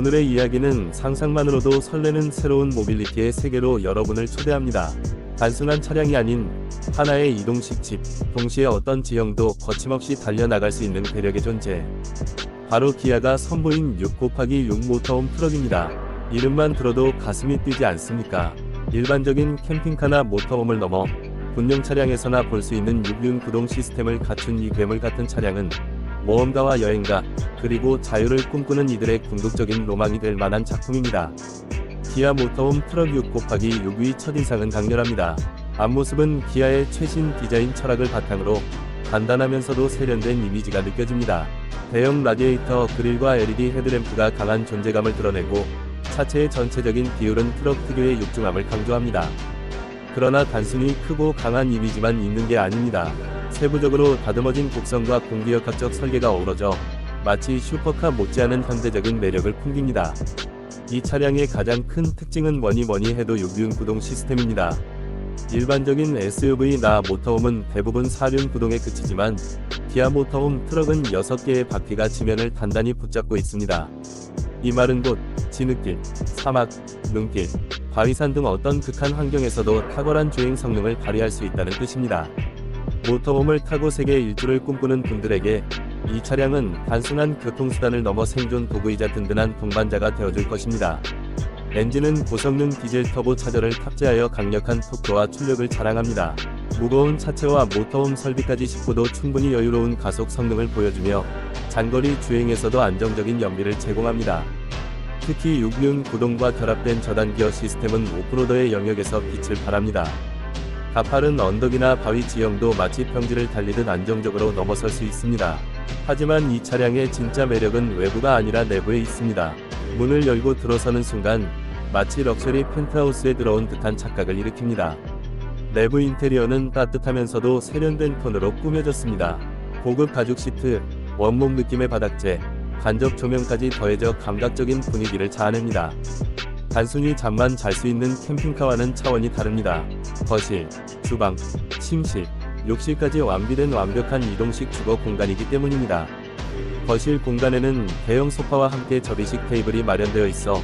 오늘의 이야기는 상상만으로도 설레는 새로운 모빌리티의 세계로 여러분을 초대합니다. 단순한 차량이 아닌 하나의 이동식 집, 동시에 어떤 지형도 거침없이 달려나갈 수 있는 괴력의 존재. 바로 기아가 선보인 6 곱하기 6 모터홈 트럭입니다. 이름만 들어도 가슴이 뛰지 않습니까? 일반적인 캠핑카나 모터홈을 넘어 군용 차량에서나 볼 수 있는 6륜 구동 시스템을 갖춘 이 괴물 같은 차량은 모험가와 여행가, 그리고 자유를 꿈꾸는 이들의 궁극적인 로망이 될 만한 작품입니다. 기아 모터홈 트럭 6 곱하기 6의 첫인상은 강렬합니다. 앞모습은 기아의 최신 디자인 철학을 바탕으로 간단하면서도 세련된 이미지가 느껴집니다. 대형 라디에이터 그릴과 LED 헤드램프가 강한 존재감을 드러내고 차체의 전체적인 비율은 트럭 특유의 육중함을 강조합니다. 그러나 단순히 크고 강한 이미지만 있는 게 아닙니다. 세부적으로 다듬어진 곡선과 공기역학적 설계가 어우러져 마치 슈퍼카 못지않은 현대적인 매력을 풍깁니다. 이 차량의 가장 큰 특징은 뭐니 뭐니 해도 6륜 구동 시스템입니다. 일반적인 SUV나 모터홈은 대부분 4륜 구동에 그치지만 기아 모터홈 트럭은 6개의 바퀴가 지면을 단단히 붙잡고 있습니다. 이 마른 곳, 진흙길, 사막, 눈길, 바위산 등 어떤 극한 환경에서도 탁월한 주행 성능을 발휘할 수 있다는 뜻입니다. 모터홈을 타고 세계 일주를 꿈꾸는 분들에게 이 차량은 단순한 교통수단을 넘어 생존 도구이자 든든한 동반자가 되어줄 것입니다. 엔진은 고성능 디젤 터보 차저를 탑재하여 강력한 속도와 출력을 자랑합니다. 무거운 차체와 모터홈 설비까지 싣고도 충분히 여유로운 가속 성능을 보여주며 장거리 주행에서도 안정적인 연비를 제공합니다. 특히 6륜 구동과 결합된 저단기어 시스템은 오프로더의 영역에서 빛을 발합니다. 가파른 언덕이나 바위 지형도 마치 평지를 달리듯 안정적으로 넘어설 수 있습니다. 하지만 이 차량의 진짜 매력은 외부가 아니라 내부에 있습니다. 문을 열고 들어서는 순간 마치 럭셔리 펜트하우스에 들어온 듯한 착각을 일으킵니다. 내부 인테리어는 따뜻하면서도 세련된 톤으로 꾸며졌습니다. 고급 가죽 시트, 원목 느낌의 바닥재, 간접 조명까지 더해져 감각적인 분위기를 자아냅니다. 단순히 잠만 잘 수 있는 캠핑카와는 차원이 다릅니다. 거실, 주방, 침실, 욕실까지 완비된 완벽한 이동식 주거 공간이기 때문입니다. 거실 공간에는 대형 소파와 함께 접이식 테이블이 마련되어 있어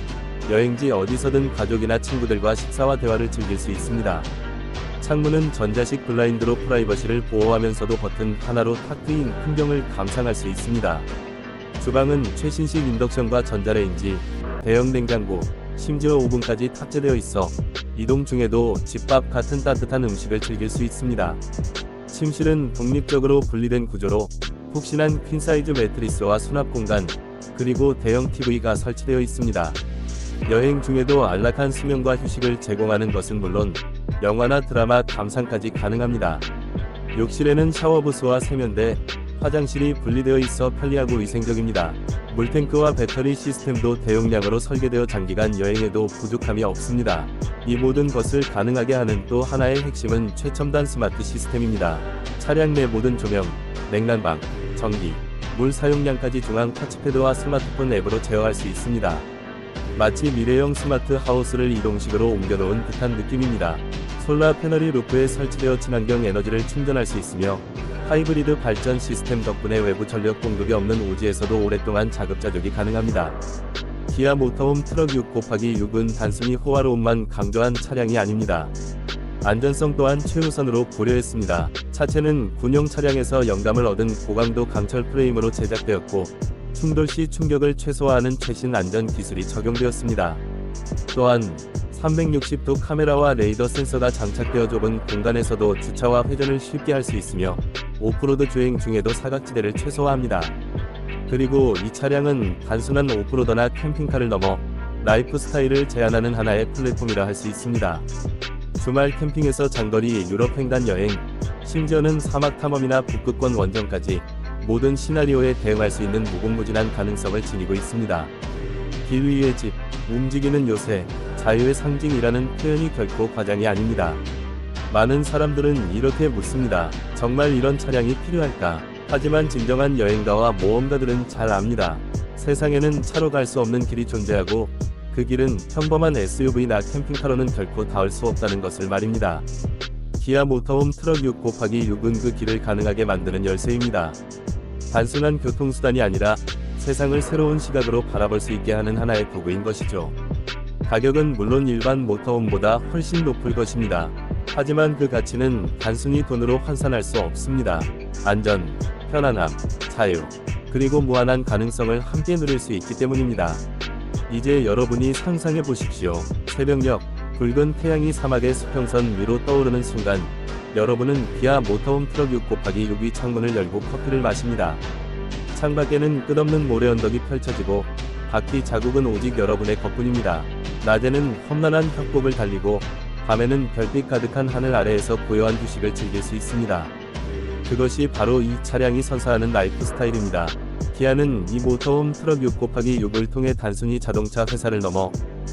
여행지 어디서든 가족이나 친구들과 식사와 대화를 즐길 수 있습니다. 창문은 전자식 블라인드로 프라이버시를 보호하면서도 버튼 하나로 탁 트인 풍경을 감상할 수 있습니다. 주방은 최신식 인덕션과 전자레인지, 대형 냉장고, 심지어 오븐까지 탑재되어 있어 이동 중에도 집밥 같은 따뜻한 음식을 즐길 수 있습니다. 침실은 독립적으로 분리된 구조로 푹신한 퀸사이즈 매트리스와 수납 공간, 그리고 대형 TV가 설치되어 있습니다. 여행 중에도 안락한 수면과 휴식을 제공하는 것은 물론 영화나 드라마 감상까지 가능합니다. 욕실에는 샤워 부스와 세면대, 화장실이 분리되어 있어 편리하고 위생적입니다. 물탱크와 배터리 시스템도 대용량으로 설계되어 장기간 여행에도 부족함이 없습니다. 이 모든 것을 가능하게 하는 또 하나의 핵심은 최첨단 스마트 시스템입니다. 차량 내 모든 조명, 냉난방, 전기, 물 사용량까지 중앙 터치패드와 스마트폰 앱으로 제어할 수 있습니다. 마치 미래형 스마트 하우스를 이동식으로 옮겨놓은 듯한 느낌입니다. 솔라 패널이 루프에 설치되어 친환경 에너지를 충전할 수 있으며 하이브리드 발전 시스템 덕분에 외부 전력 공급이 없는 오지에서도 오랫동안 자급자족이 가능합니다. 기아 모터홈 트럭 6 곱하기 6은 단순히 호화로움만 강조한 차량이 아닙니다. 안전성 또한 최우선으로 고려했습니다. 차체는 군용 차량에서 영감을 얻은 고강도 강철 프레임으로 제작되었고 충돌 시 충격을 최소화하는 최신 안전 기술이 적용되었습니다. 또한 360도 카메라와 레이더 센서가 장착되어 좁은 공간에서도 주차와 회전을 쉽게 할 수 있으며 오프로드 주행 중에도 사각지대를 최소화합니다. 그리고 이 차량은 단순한 오프로더나 캠핑카를 넘어 라이프 스타일을 제안하는 하나의 플랫폼이라 할 수 있습니다. 주말 캠핑에서 장거리 유럽 횡단 여행, 심지어는 사막 탐험이나 북극권 원정까지 모든 시나리오에 대응할 수 있는 무궁무진한 가능성을 지니고 있습니다. 길 위의 집, 움직이는 요새, 자유의 상징이라는 표현이 결코 과장이 아닙니다. 많은 사람들은 이렇게 묻습니다. 정말 이런 차량이 필요할까? 하지만 진정한 여행가와 모험가들은 잘 압니다. 세상에는 차로 갈 수 없는 길이 존재하고 그 길은 평범한 SUV나 캠핑카로는 결코 닿을 수 없다는 것을 말입니다. 기아 모터홈 트럭 6 곱하기 6은 그 길을 가능하게 만드는 열쇠입니다. 단순한 교통수단이 아니라 세상을 새로운 시각으로 바라볼 수 있게 하는 하나의 도구인 것이죠. 가격은 물론 일반 모터홈보다 훨씬 높을 것입니다. 하지만 그 가치는 단순히 돈으로 환산할 수 없습니다. 안전, 편안함, 자유, 그리고 무한한 가능성을 함께 누릴 수 있기 때문입니다. 이제 여러분이 상상해 보십시오. 새벽녘, 붉은 태양이 사막의 수평선 위로 떠오르는 순간, 여러분은 기아 모터홈 트럭 6 곱하기 6위 창문을 열고 커피를 마십니다. 창밖에는 끝없는 모래 언덕이 펼쳐지고, 바퀴 자국은 오직 여러분의 것뿐입니다. 낮에는 험난한 협곡을 달리고, 밤에는 별빛 가득한 하늘 아래에서 고요한 휴식을 즐길 수 있습니다. 그것이 바로 이 차량이 선사하는 라이프 스타일입니다. 기아는 이 모터홈 트럭 6 곱하기 6을 통해 단순히 자동차 회사를 넘어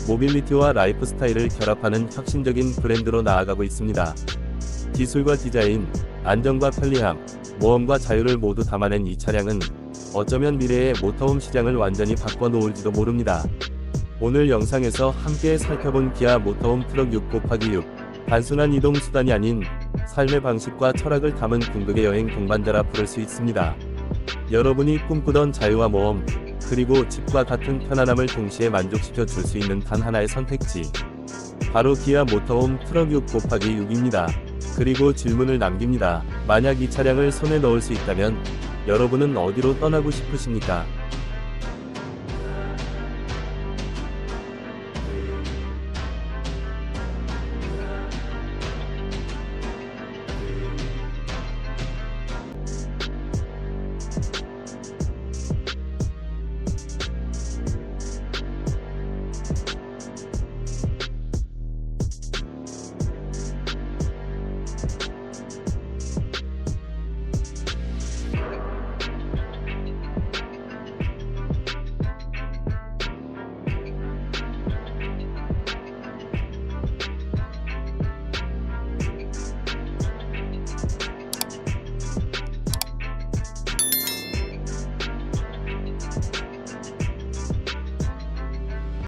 모빌리티와 라이프 스타일을 결합하는 혁신적인 브랜드로 나아가고 있습니다. 기술과 디자인, 안정과 편리함, 모험과 자유를 모두 담아낸 이 차량은 어쩌면 미래의 모터홈 시장을 완전히 바꿔놓을지도 모릅니다. 오늘 영상에서 함께 살펴본 기아 모터홈 트럭 6 곱하기 6 단순한 이동 수단이 아닌 삶의 방식과 철학을 담은 궁극의 여행 동반자라 부를 수 있습니다. 여러분이 꿈꾸던 자유와 모험, 그리고 집과 같은 편안함을 동시에 만족시켜 줄 수 있는 단 하나의 선택지. 바로 기아 모터홈 트럭 6 곱하기 6입니다. 그리고 질문을 남깁니다. 만약 이 차량을 손에 넣을 수 있다면 여러분은 어디로 떠나고 싶으십니까?